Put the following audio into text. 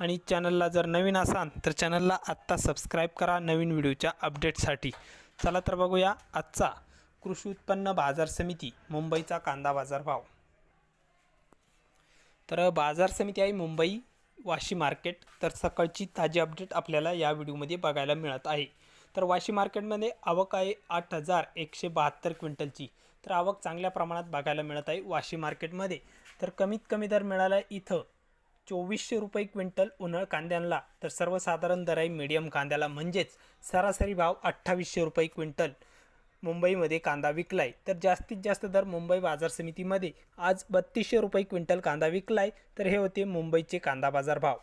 आणि चॅनलला जर नवीन असाल तर चॅनलला आत्ता सबस्क्राईब करा नवीन व्हिडिओच्या अपडेटसाठी. चला तर बघूया आजचा कृषी उत्पन्न बाजार समिती मुंबईचा कांदा बाजार भाव. तर बाजार समिती आहे मुंबई वाशी मार्केट. तर सकाळची ताजी अपडेट आपल्याला या व्हिडिओमध्ये बघायला मिळत आहे. तर वाशी मार्केटमध्ये आवक आहे आठ हजार एकशे बहात्तर क्विंटलची. तर आवक चांगल्या प्रमाणात बघायला मिळत आहे वाशी मार्केटमध्ये. तर कमीत कमी दर मिळाला इथं चोवीसशे रुपये क्विंटल उन्हाळ कांद्यांना. तर सर्वसाधारण दर आहे मीडियम कांद्याला म्हणजेच सरासरी भाव अठ्ठावीसशे रुपये क्विंटल. मुंबईमध्ये कांदा विकलाय. तर जास्तीत जास्त दर मुंबई बाजार समितीमध्ये. आज बत्तीसशे रुपये क्विंटल कांदा विकलाय. तर हे होते मुंबईचे कांदा बाजार भाव.